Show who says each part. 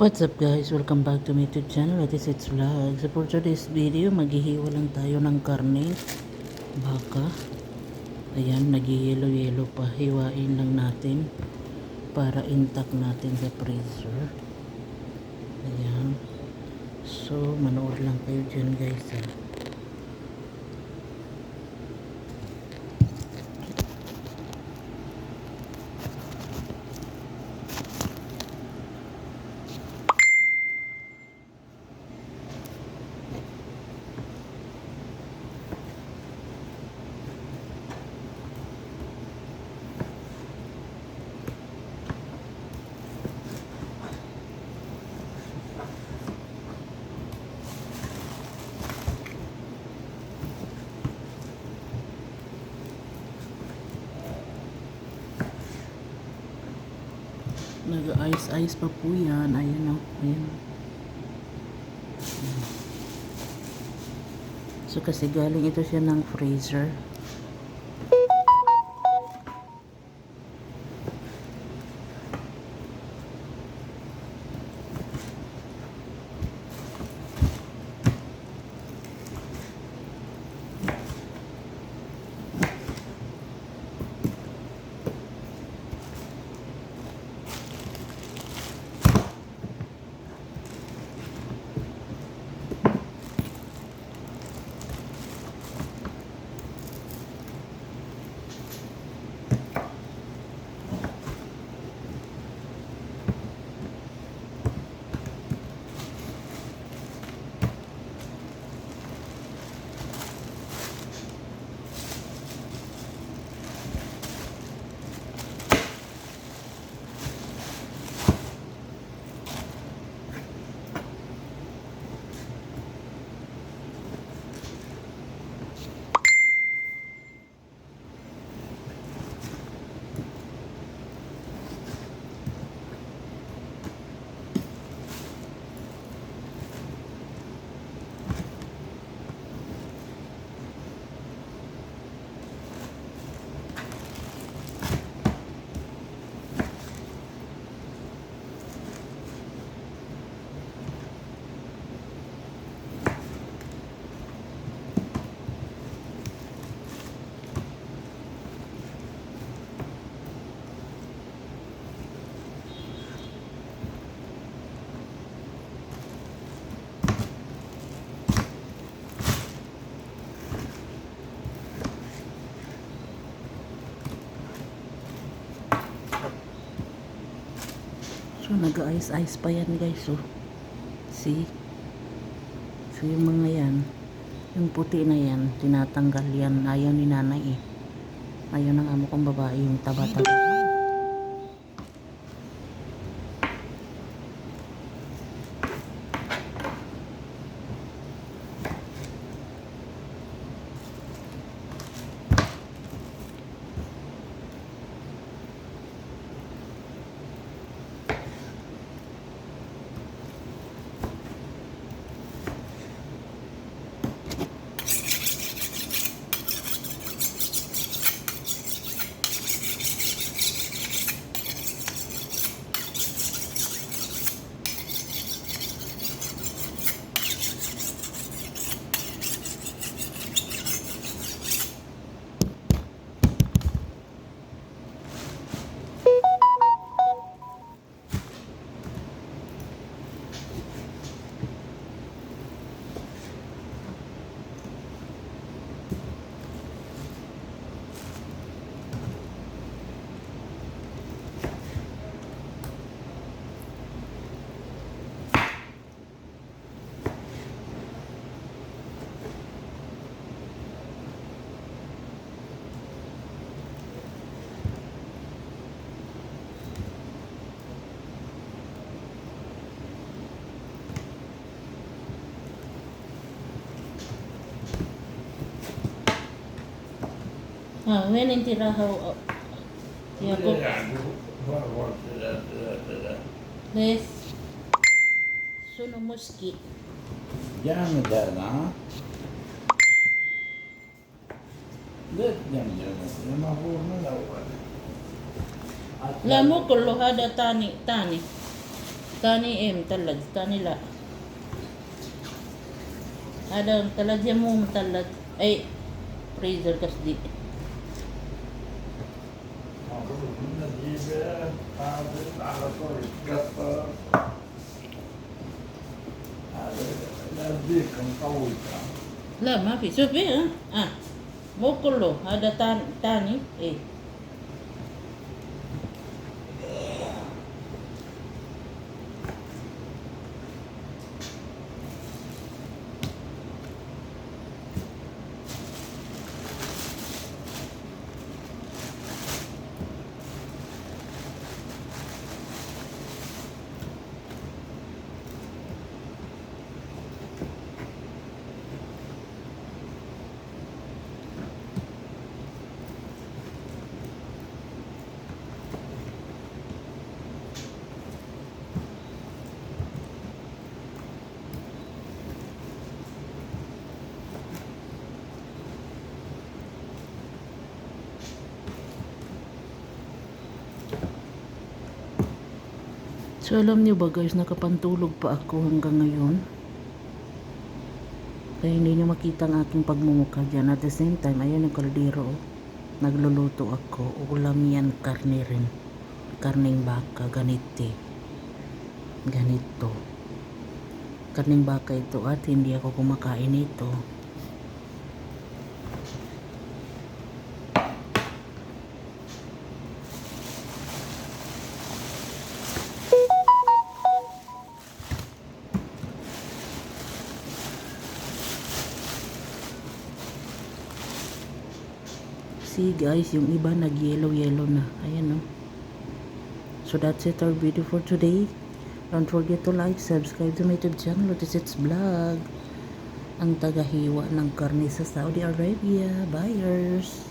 Speaker 1: What's up guys? Welcome back to my YouTube channel. It is It's Vlog. So for today's video, maghihiwa lang tayo ng karne. Baka. Ayan, naghihilo-yelo pa. Hiwain lang natin para intact natin sa freezer. Ayan. So, manood lang kayo dyan guys ha. Nag-ice-ice pa po yan. Ayan o. Ayan. So kasi galing ito siya ng freezer. So nag-ice-ice pa yan guys. So, see? So yung mga yan, yung puti na yan, tinatanggal yan. Ayaw ni nanay eh. Ayaw ng amo kong babae yung taba-taba. Ah, when in tirahaw, ya po, les, suno muski.
Speaker 2: Gärna där, Det jämnar sig. Man får med det.
Speaker 1: Lamo ko lohada tani, tani. Tani M, talad, tanila. Ada, talad mo, talad. Ay, freezer kas di. La, mapi, supi ah. Ah, mokulo, ada tan, tani, eh. So alam niyo ba guys, nakapantulog pa ako hanggang ngayon. Kaya hindi niyo makita ang aking pagmumukha dyan. At the same time, ayan yung kaldero. Nagluluto ako. Ulam yan, karne rin. Karneng baka, ganiti. Ganito. Karneng baka ito at hindi ako kumakain ito. Guys, yung iba nag yellow yellow na. Ayan no. So that's it our video for today. Don't forget to like, subscribe to my YouTube channel, Otis It's Vlog. Ang tagahiwa ng karne sa Saudi Arabia. Buyers.